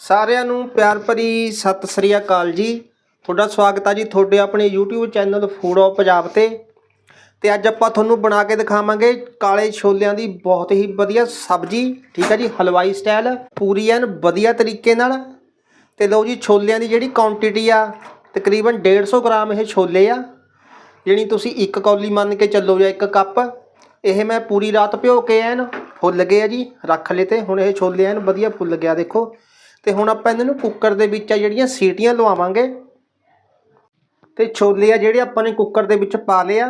ਸਾਰਿਆਂ ਨੂੰ ਪਿਆਰ ਭਰੀ ਸਤਿ ਸ੍ਰੀ ਅਕਾਲ ਜੀ। ਤੁਹਾਡਾ ਸਵਾਗਤ ਆ ਜੀ ਤੁਹਾਡੇ ਆਪਣੇ YouTube channel food of Punjab ਤੇ। ਤੇ ਅੱਜ ਆਪਾਂ ਤੁਹਾਨੂੰ ਬਣਾ ਕੇ ਦਿਖਾਵਾਂਗੇ ਕਾਲੇ ਛੋਲਿਆਂ ਦੀ ਬਹੁਤ ਹੀ ਵਧੀਆ ਸਬਜ਼ੀ, ਠੀਕ ਆ ਜੀ, ਹਲਵਾਈ ਸਟਾਈਲ ਪੂਰੀ ਐਨ ਵਧੀਆ ਤਰੀਕੇ ਨਾਲ। ਤੇ ਲਓ ਜੀ ਛੋਲਿਆਂ ਦੀ ਜਿਹੜੀ ਕੁਆਂਟੀਟੀ ਆ, ਤਕਰੀਬਨ 150 ਗ੍ਰਾਮ ਇਹ ਛੋਲੇ ਆ ਜਿਹੜੀ ਤੁਸੀਂ ਇੱਕ ਕੌਲੀ ਮੰਨ ਕੇ ਚੱਲੋ ਜਾਂ ਇੱਕ ਕੱਪ। ਇਹ ਮੈਂ ਪੂਰੀ ਰਾਤ ਭਿਓ ਕੇ ਐਨ ਫੁੱਲ ਗਏ ਆ ਜੀ, ਰੱਖ ਲਏ ਤੇ ਹੁਣ ਇਹ ਛੋਲੇ ਐਨ ਵਧੀਆ ਫੁੱਲ ਗਿਆ, ਦੇਖੋ। ਤੇ ਹੁਣ ਆਪਾਂ ਇਹਨਾਂ ਨੂੰ ਕੁੱਕਰ ਦੇ ਵਿੱਚ ਆ ਜਿਹੜੀਆਂ ਸੀਟੀਆਂ ਲਵਾਵਾਂਗੇ। ਤੇ ਛੋਲੇ ਆ ਜਿਹੜੇ ਆਪਾਂ ਨੇ ਕੁੱਕਰ ਦੇ ਵਿੱਚ ਪਾ ਲਏ ਆ।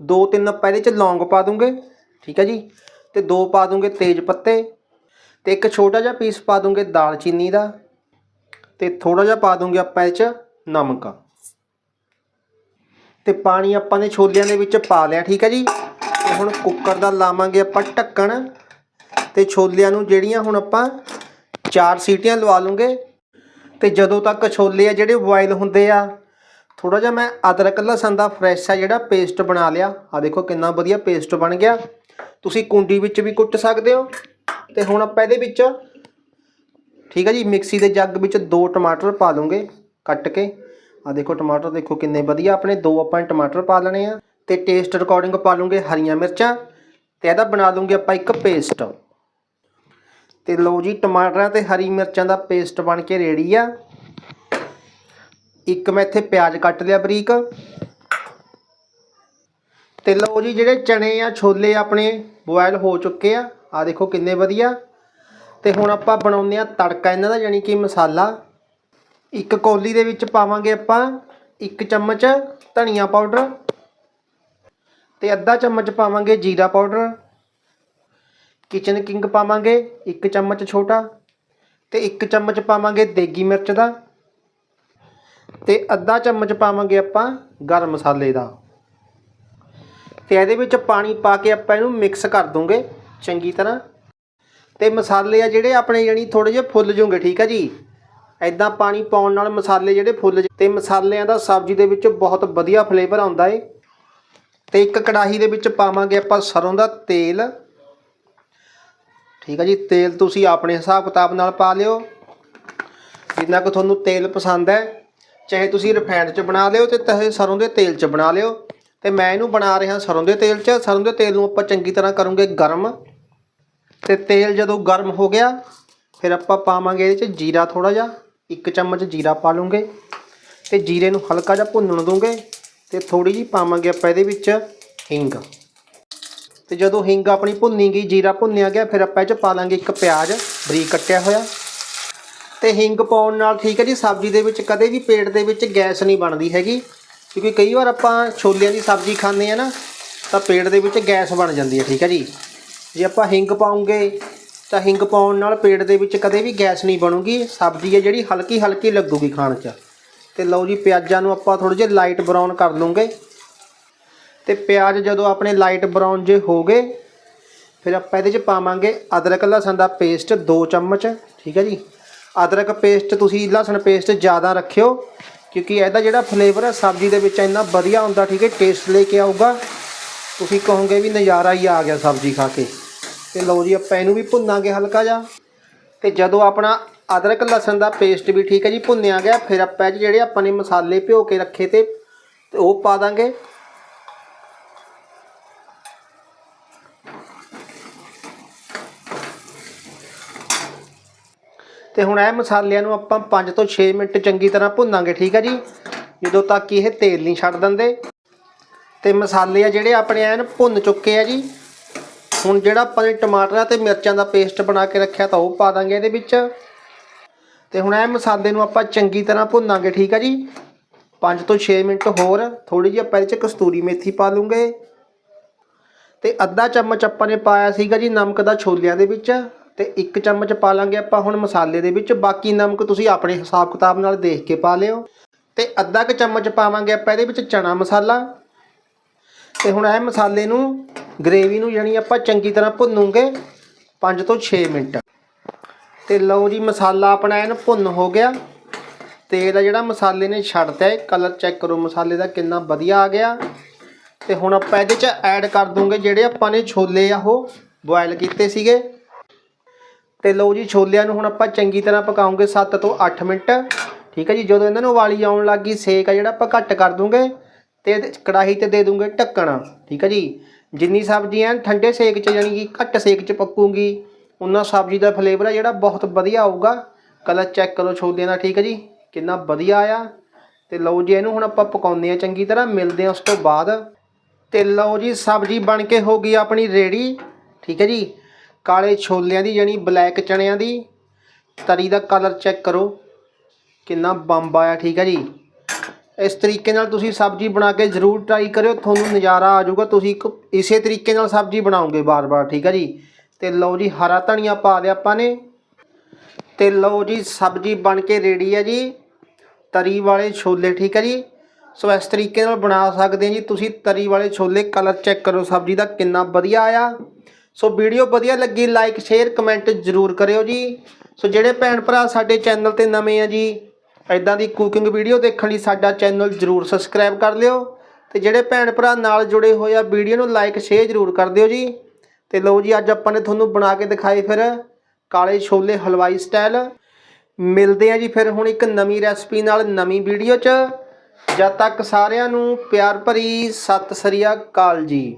ਦੋ ਤਿੰਨ ਆਪਾਂ ਇਹਦੇ ਚ ਲੌਂਗ ਪਾ ਦੂੰਗੇ, ਠੀਕ ਹੈ ਜੀ? ਤੇ ਦੋ ਪਾ ਦੂੰਗੇ ਤੇਜ ਪੱਤੇ। ਤੇ ਇੱਕ ਛੋਟਾ ਜਿਹਾ ਪੀਸ ਪਾ ਦੂੰਗੇ ਦਾਲਚੀਨੀ ਦਾ। ਤੇ ਥੋੜਾ ਜਿਹਾ ਪਾ ਦੂੰਗੇ ਆਪਾਂ ਇਹ ਚ ਨਮਕ। ਤੇ ਪਾਣੀ ਆਪਾਂ ਨੇ ਛੋਲਿਆਂ ਦੇ ਵਿੱਚ ਪਾ ਲਿਆ, ਠੀਕ ਹੈ ਜੀ? ਤੇ ਹੁਣ ਕੁੱਕਰ ਦਾ ਲਾਵਾਂਗੇ ਆਪਾਂ ਢੱਕਣ। ਤੇ ਛੋਲਿਆਂ ਨੂੰ ਜਿਹੜੀਆਂ ਹੁਣ ਆਪਾਂ ਚਾਰ ਸੀਟੀਆਂ ਲਵਾ ਲੂੰਗੇ। ਤੇ ਜਦੋਂ ਤੱਕ ਛੋਲੇ ਆ ਜਿਹੜੇ ਬੋਇਲ ਹੁੰਦੇ ਆ ਥੋੜਾ ਜਿਹਾ ਮੈਂ ਅਦਰਕ ਲਸਣ ਦਾ ਫਰੈਸ਼ ਆ ਜਿਹੜਾ ਪੇਸਟ ਬਣਾ ਲਿਆ। ਆ ਦੇਖੋ ਕਿੰਨਾ ਵਧੀਆ ਪੇਸਟ ਬਣ ਗਿਆ। ਤੁਸੀਂ ਕੁੰਡੀ ਵਿੱਚ ਵੀ ਕੁੱਟ ਸਕਦੇ ਹੋ। ਤੇ ਹੁਣ ਆਪਾਂ ਇਹਦੇ ਵਿੱਚ, ਠੀਕ ਹੈ ਜੀ, ਮਿਕਸੀ ਦੇ ਜੱਗ ਵਿੱਚ ਦੋ ਟਮਾਟਰ ਪਾ ਲੂੰਗੇ ਕੱਟ ਕੇ। ਆ ਦੇਖੋ ਟਮਾਟਰ ਦੇਖੋ ਕਿੰਨੇ ਵਧੀਆ, ਆਪਣੇ ਦੋ ਆਪਾਂ ਟਮਾਟਰ ਪਾ ਲੈਣੇ ਆ। ਤੇ ਟੇਸਟ ਅਕੋਰਡਿੰਗ ਪਾ ਲੂੰਗੇ ਹਰੀਆਂ ਮਿਰਚਾਂ। ਤੇ ਇਹਦਾ ਬਣਾ ਲੂੰਗੇ ਆਪਾਂ ਇੱਕ ਪੇਸਟ ਤੇ ਲਓ ਜੀ, ਟਮਾਟਰਾਂ ਤੇ ਹਰੀ ਮਿਰਚਾਂ ਦਾ ਪੇਸਟ ਬਣ ਕੇ ਰੈਡੀ ਆ। ਇੱਕ ਮੈਂ ਇੱਥੇ ਪਿਆਜ਼ ਕੱਟ ਲਿਆ ਬਰੀਕ। ਤੇ ਲਓ ਜੀ, ਜਿਹੜੇ ਚਣੇ ਆ, ਛੋਲੇ ਆਪਣੇ ਬੋਇਲ ਹੋ ਚੁੱਕੇ ਆ। ਆ ਦੇਖੋ ਕਿੰਨੇ ਵਧੀਆ। ਤੇ ਹੁਣ ਆਪਾਂ ਬਣਾਉਂਦੇ ਆ ਤੜਕਾ ਇਹਨਾਂ ਦਾ, ਯਾਨੀ ਕਿ ਮਸਾਲਾ। ਇੱਕ ਕੌਲੀ ਦੇ ਵਿੱਚ ਪਾਵਾਂਗੇ ਆਪਾਂ ਇੱਕ ਚਮਚ ਧਨੀਆ ਪਾਊਡਰ। ਤੇ ਅੱਧਾ ਚਮਚ ਪਾਵਾਂਗੇ ਜੀਰਾ ਪਾਊਡਰ। ਕਿਚਨ ਕਿੰਗ ਪਾਵਾਂਗੇ, ਇੱਕ ਚਮਚ ਛੋਟਾ ਤੇ ਇੱਕ ਚਮਚ ਪਾਵਾਂਗੇ ਦੇਗੀ ਮਿਰਚ ਦਾ ਤੇ ਅੱਧਾ ਚਮਚ ਪਾਵਾਂਗੇ ਆਪਾਂ ਗਰਮ ਮਸਾਲੇ ਦਾ। ਤੇ ਇਹਦੇ ਵਿੱਚ ਪਾਣੀ ਪਾ ਕੇ ਆਪਾਂ ਇਹਨੂੰ ਮਿਕਸ ਕਰ ਦੂੰਗੇ ਚੰਗੀ ਤਰ੍ਹਾਂ। ਤੇ ਮਸਾਲੇ ਆ ਜਿਹੜੇ ਆਪਣੇ ਯਾਨੀ ਥੋੜੇ ਜਿਹੇ ਫੁੱਲ ਜੂਗੇ, ਠੀਕ ਆ ਜੀ? ਐਦਾਂ ਪਾਣੀ ਪਾਉਣ ਨਾਲ ਮਸਾਲੇ ਜਿਹੜੇ ਫੁੱਲ ਜ- ਤੇ ਮਸਾਲਿਆਂ ਦਾ ਸਬਜ਼ੀ ਦੇ ਵਿੱਚ ਬਹੁਤ ਵਧੀਆ ਫਲੇਵਰ ਆਉਂਦਾ ਏ। ਤੇ ਇੱਕ ਕੜਾਹੀ ਦੇ ਵਿੱਚ ਪਾਵਾਂਗੇ ਆਪਾਂ ਸਰੋਂ ਦਾ ਤੇਲ ਠੀਕ ਹੈ ਜੀ, ਤੇਲ ਤੁਸੀਂ ਆਪਣੇ ਹਿਸਾਬ ਕਿਤਾਬ ਨਾਲ ਪਾ ਲਿਓ। ਜਿੰਨਾ ਕੁ ਤੁਹਾਨੂੰ ਤੇਲ ਪਸੰਦ ਹੈ, ਚਾਹੇ ਤੁਸੀਂ ਰਿਫਾਈਨਡ 'ਚ ਬਣਾ ਲਿਓ ਤੇ ਚਾਹੇ ਸਰੋਂ ਦੇ ਤੇਲ 'ਚ ਬਣਾ ਲਿਓ। ਤੇ ਮੈਂ ਇਹਨੂੰ ਬਣਾ ਰਿਹਾ ਸਰੋਂ ਦੇ ਤੇਲ 'ਚ। ਸਰੋਂ ਦੇ ਤੇਲ ਨੂੰ ਆਪਾਂ ਚੰਗੀ ਤਰ੍ਹਾਂ ਕਰੂੰਗੇ ਗਰਮ। ਤੇ ਤੇਲ ਜਦੋਂ ਗਰਮ ਹੋ ਗਿਆ, ਫਿਰ ਆਪਾਂ ਪਾਵਾਂਗੇ ਇਹਦੇ 'ਚ ਜੀਰਾ ਥੋੜਾ ਜਿਹਾ। ਇੱਕ ਚਮਚ ਜੀਰਾ ਪਾ ਲੂੰਗੇ। ਤੇ ਜੀਰੇ ਨੂੰ ਹਲਕਾ ਜਿਹਾ ਭੁੰਨਣ ਦੂੰਗੇ। ਤੇ ਥੋੜੀ ਜਿਹੀ ਪਾਵਾਂਗੇ ਆਪਾਂ ਇਹਦੇ ਵਿੱਚ ਹਿੰਗ। ਤੇ ਜਦੋਂ ਹਿੰਗ ਆਪਣੀ ਭੁੰਨੀ ਗਈ, ਜੀਰਾ ਭੁੰਨਿਆ ਗਿਆ, ਫਿਰ ਆਪਾਂ ਇਹ 'ਚ ਪਾ ਲਾਂਗੇ ਇੱਕ ਪਿਆਜ਼, ਬਰੀਕ ਕੱਟਿਆ ਹੋਇਆ। ਤੇ ਹਿੰਗ ਪਾਉਣ ਨਾਲ ਠੀਕ ਹੈ ਜੀ, ਸਬਜ਼ੀ ਦੇ ਵਿੱਚ ਕਦੇ ਵੀ ਪੇਟ ਦੇ ਵਿੱਚ ਗੈਸ ਨਹੀਂ ਬਣਦੀ ਹੈਗੀ। ਕਿਉਂਕਿ ਕਈ ਵਾਰ ਆਪਾਂ ਛੋਲਿਆਂ ਦੀ ਸਬਜ਼ੀ ਖਾਂਦੇ ਆ ਨਾ, ਤਾਂ ਪੇਟ ਦੇ ਵਿੱਚ ਗੈਸ ਬਣ ਜਾਂਦੀ ਹੈ, ਠੀਕ ਹੈ ਜੀ। ਜੇ ਆਪਾਂ ਹਿੰਗ ਪਾਉਂਗੇ, ਤਾਂ ਹਿੰਗ ਪਾਉਣ ਨਾਲ ਪੇਟ ਦੇ ਵਿੱਚ ਕਦੇ ਵੀ ਗੈਸ ਨਹੀਂ ਬਣੂਗੀ। ਸਬਜ਼ੀ ਹੈ ਜਿਹੜੀ ਹਲਕੀ ਹਲਕੀ ਲੱਗੂਗੀ ਖਾਣ 'ਚ। ਤੇ ਲਓ ਜੀ, ਪਿਆਜ਼ਾਂ ਨੂੰ ਆਪਾਂ ਥੋੜੇ ਜਿਹਾ ਲਾਈਟ ਬਰਾਊਨ ਕਰ ਲੂੰਗੇ ਤੇ ਪਿਆਜ਼ ਜਦੋਂ ਆਪਣੇ ਲਾਈਟ ਬਰਾਊਨ ਜੇ ਹੋ ਗਏ, ਫਿਰ ਆਪਾਂ ਇਹਦੇ 'ਚ ਪਾਵਾਂਗੇ ਅਦਰਕ, ਲਸਣ ਦਾ ਪੇਸਟ 2 ਚਮਚ, ਠੀਕ ਹੈ ਜੀ। ਅਦਰਕ ਪੇਸਟ ਤੁਸੀਂ ਲਸਣ ਪੇਸਟ ਜ਼ਿਆਦਾ ਰੱਖਿਓ, ਕਿਉਂਕਿ ਇਹਦਾ ਜਿਹੜਾ ਫਲੇਵਰ ਹੈ ਸਬਜ਼ੀ ਦੇ ਵਿੱਚ ਇੰਨਾ ਵਧੀਆ ਹੁੰਦਾ, ਠੀਕ ਹੈ ਟੇਸਟ ਲੈ ਕੇ ਆਊਗਾ। ਤੁਸੀਂ ਕਹੋਗੇ ਵੀ ਨਜ਼ਾਰਾ ਹੀ ਆ ਗਿਆ ਸਬਜ਼ੀ ਖਾ ਕੇ। ਤੇ ਲਓ ਜੀ, ਆਪਾਂ ਇਹਨੂੰ ਵੀ ਭੁੰਨਾਂਗੇ ਹਲਕਾ ਜਿਹਾ। ਤੇ ਜਦੋਂ ਆਪਣਾ ਅਦਰਕ, ਲਸਣ ਦਾ ਪੇਸਟ ਵੀ ਠੀਕ ਹੈ ਜੀ, ਭੁੰਨਿਆ ਗਿਆ, ਫਿਰ ਆਪਾਂ 'ਚ ਜਿਹੜੇ ਆਪਾਂ ਨੇ ਮਸਾਲੇ ਭਿਓ ਕੇ ਰੱਖੇ ਤੇ ਉਹ ਪਾ ਦਾਂਗੇ। ਤੇ ਹੁਣ ਇਹ ਮਸਾਲਿਆਂ ਨੂੰ ਆਪਾਂ 5 ਤੋਂ 6 ਮਿੰਟ ਚੰਗੀ ਤਰ੍ਹਾਂ ਭੁੰਨਾਂਗੇ, ਠੀਕ ਹੈ ਜੀ? ਜਦੋਂ ਤੱਕ ਇਹ ਤੇਲ ਨਹੀਂ ਛੱਡ ਦਿੰਦੇ। ਤੇ ਮਸਾਲੇ ਆ ਜਿਹੜੇ ਆਪਣੇ ਐਨ ਭੁੰਨ ਚੁੱਕੇ ਆ ਜੀ। ਹੁਣ ਜਿਹੜਾ ਆਪਾਂ ਨੇ ਟਮਾਟਰਾਂ ਤੇ ਮਿਰਚਾਂ ਦਾ ਪੇਸਟ ਬਣਾ ਕੇ ਰੱਖਿਆ ਤਾਂ ਉਹ ਪਾ ਦਾਂਗੇ ਇਹਦੇ ਵਿੱਚ। ਤੇ ਹੁਣ ਇਹ ਮਸਾਲੇ ਨੂੰ ਆਪਾਂ ਚੰਗੀ ਤਰ੍ਹਾਂ ਭੁੰਨਾਂਗੇ, ਠੀਕ ਆ ਜੀ? 5 ਤੋਂ 6 ਮਿੰਟ ਹੋਰ ਥੋੜੀ ਜਿਹੀ ਆਪਾਂ ਇਹਦੇ ਚ ਕਸਤੂਰੀ ਮੇਥੀ ਪਾ ਲੂੰਗੇ। ਤੇ ਅੱਧਾ ਚਮਚ ਆਪਾਂ ਨੇ ਪਾਇਆ ਸੀਗਾ ਜੀ ਨਮਕ ਦਾ ਛੋਲਿਆਂ ਦੇ ਵਿੱਚ। ਤੇ ਇੱਕ ਚਮਚ ਪਾ ਲਾਂਗੇ ਆਪਾਂ ਹੁਣ ਮਸਾਲੇ ਦੇ ਵਿੱਚ। ਬਾਕੀ ਨਮਕ ਤੁਸੀਂ ਆਪਣੇ ਹਿਸਾਬ ਕਿਤਾਬ ਨਾਲ ਦੇਖ ਕੇ ਪਾ ਲਿਓ। ਤੇ ਅੱਧਾ ਕੁ ਚਮਚ ਪਾਵਾਂਗੇ ਆਪਾਂ ਇਹਦੇ ਵਿੱਚ ਚਣਾ ਮਸਾਲਾ। ਤੇ ਹੁਣ ਇਹ ਮਸਾਲੇ ਨੂੰ ਗ੍ਰੇਵੀ ਨੂੰ ਯਾਨੀ ਆਪਾਂ ਚੰਗੀ ਤਰ੍ਹਾਂ ਭੁੰਨੂਗੇ 5 ਤੋਂ 6 ਮਿੰਟ। ਤੇ ਲਓ ਜੀ ਮਸਾਲਾ ਆਪਣਾ ਐਨ ਭੁੰਨ ਹੋ ਗਿਆ। ਤੇਲ ਆ ਜਿਹੜਾ ਮਸਾਲੇ ਨੇ ਛੱਡਤਾ ਹੈ ਕਲਰ ਚੈੱਕ ਕਰੋ ਮਸਾਲੇ ਦਾ ਕਿੰਨਾ ਵਧੀਆ ਆ ਗਿਆ। ਤੇ ਹੁਣ ਆਪਾਂ ਇਹਦੇ ਚ ਐਡ ਕਰ ਦੂੰਗੇ ਜਿਹੜੇ ਆਪਾਂ ਨੇ ਛੋਲੇ ਆ ਉਹ ਬੋਇਲ ਕੀਤੇ ਸੀਗੇ। ਤੇ ਲਓ ਜੀ ਛੋਲਿਆਂ ਨੂੰ ਹੁਣ ਆਪਾਂ ਚੰਗੀ ਤਰ੍ਹਾਂ ਪਕਾਉਂਗੇ 7 ਤੋਂ 8 ਮਿੰਟ। ਠੀਕ ਹੈ ਜੀ, ਜਦੋਂ ਇਹਨਾਂ ਨੂੰ ਉਬਾਲੀ ਆਉਣ ਲੱਗੀ ਸੇਕ ਆ ਜਿਹੜਾ, ਆਪਾਂ ਘੱਟ ਕਰ ਦੂੰਗੇ ਤੇ ਕੜਾਹੀ ਤੇ ਦੇ ਦੂੰਗੇ ਢੱਕਣ। ਠੀਕ ਹੈ ਜੀ, ਜਿੰਨੀ ਸਬਜ਼ੀ ਐਨ ਠੰਡੇ ਸੇਕ 'ਚ ਯਾਨੀ ਕਿ ਘੱਟ ਸੇਕ 'ਚ ਪੱਕੂਗੀ ਉਹਨਾਂ ਸਬਜ਼ੀ ਦਾ ਫਲੇਵਰ ਆ ਜਿਹੜਾ ਬਹੁਤ ਵਧੀਆ ਆਊਗਾ। ਕਲਰ ਚੈੱਕ ਕਰੋ ਛੋਲਿਆਂ ਦਾ, ਠੀਕ ਹੈ ਜੀ, ਕਿੰਨਾ ਵਧੀਆ ਆ। ਤੇ ਲਓ ਜੀ, ਇਹਨੂੰ ਹੁਣ ਆਪਾਂ ਪਕਾਉਂਦੇ ਆ ਚੰਗੀ ਤਰ੍ਹਾਂ, ਮਿਲਦੇ ਆ ਉਸ ਤੋਂ ਬਾਅਦ। ਤੇ ਲਓ ਜੀ, ਸਬਜ਼ੀ ਬਣ ਕੇ ਹੋ ਗਈ ਆਪਣੀ ਰੈਡੀ ਠੀਕ ਹੈ ਜੀ ਕਾਲੇ ਛੋਲਿਆਂ ਦੀ ਜਾਨੀ ਬਲੈਕ ਚਣਿਆਂ ਦੀ। ਤਰੀ ਦਾ ਕਲਰ ਚੈੱਕ ਕਰੋ। ਕਿੰਨਾ ਬੰਬ ਆਇਆ, ਠੀਕ ਹੈ ਜੀ। ਇਸ ਤਰੀਕੇ ਨਾਲ ਤੁਸੀਂ ਸਬਜ਼ੀ ਬਣਾ ਕੇ ਜ਼ਰੂਰ ਟਰਾਈ ਕਰਿਓ। ਤੁਹਾਨੂੰ ਨਜ਼ਾਰਾ ਆ ਜਾਊਗਾ। ਤੁਸੀਂ ਇੱਕ ਇਸੇ ਤਰੀਕੇ ਨਾਲ ਸਬਜ਼ੀ ਬਣਾਓਗੇ ਬਾਰ-ਬਾਰ, ਠੀਕ ਹੈ ਜੀ। ਤੇ ਲਓ ਜੀ, ਹਰਾ ਧਨੀਆ ਪਾ ਲਿਆ ਆਪਾਂ ਨੇ। ਤੇ ਲਓ ਜੀ, ਸਬਜ਼ੀ ਬਣ ਕੇ ਰੈਡੀ ਹੈ ਜੀ। ਤਰੀ ਵਾਲੇ ਛੋਲੇ, ਠੀਕ ਹੈ ਜੀ। ਸੋ ਇਸ ਤਰੀਕੇ ਨਾਲ ਬਣਾ ਸਕਦੇ ਹੋ ਜੀ। ਤੁਸੀਂ ਤਰੀ ਵਾਲੇ ਛੋਲੇ ਕਲਰ ਚੈੱਕ ਕਰੋ। ਸਬਜ਼ੀ ਦਾ ਕਿੰਨਾ ਵਧੀਆ ਆਇਆ। ਸੋ ਵੀਡੀਓ ਵਧੀਆ ਲੱਗੀ ਲਾਈਕ ਸ਼ੇਅਰ ਕਮੈਂਟ ਜ਼ਰੂਰ ਕਰਿਓ ਜੀ। ਸੋ ਜਿਹੜੇ ਭੈਣ ਭਰਾ ਸਾਡੇ ਚੈਨਲ ਤੇ ਨਵੇਂ ਆ ਜੀ ਐਦਾਂ ਦੀ ਕੁਕਿੰਗ ਵੀਡੀਓ ਦੇਖਣ ਲਈ ਸਾਡਾ ਚੈਨਲ ਜ਼ਰੂਰ ਸਬਸਕ੍ਰਾਈਬ ਕਰ ਲਿਓ। ਤੇ ਜਿਹੜੇ ਭੈਣ ਭਰਾ ਨਾਲ ਜੁੜੇ ਹੋਏ ਆ, ਵੀਡੀਓ ਨੂੰ ਲਾਈਕ ਸ਼ੇਅਰ ਜ਼ਰੂਰ ਕਰ ਦਿਓ ਜੀ। ਤੇ ਲਓ ਜੀ, ਅੱਜ ਆਪਾਂ ਨੇ ਤੁਹਾਨੂੰ ਬਣਾ ਕੇ ਦਿਖਾਏ ਫਿਰ ਕਾਲੇ ਛੋਲੇ ਹਲਵਾਈ ਸਟਾਈਲ ਮਿਲਦੇ ਆ ਜੀ ਫਿਰ ਹੁਣ ਇੱਕ ਨਵੀਂ ਰੈਸਪੀ ਨਾਲ ਨਵੀਂ ਵੀਡੀਓ 'ਚ। ਜਦ ਤੱਕ ਸਾਰਿਆਂ ਨੂੰ ਪਿਆਰ ਭਰੀ ਸਤਿ ਸ੍ਰੀ ਅਕਾਲ ਜੀ।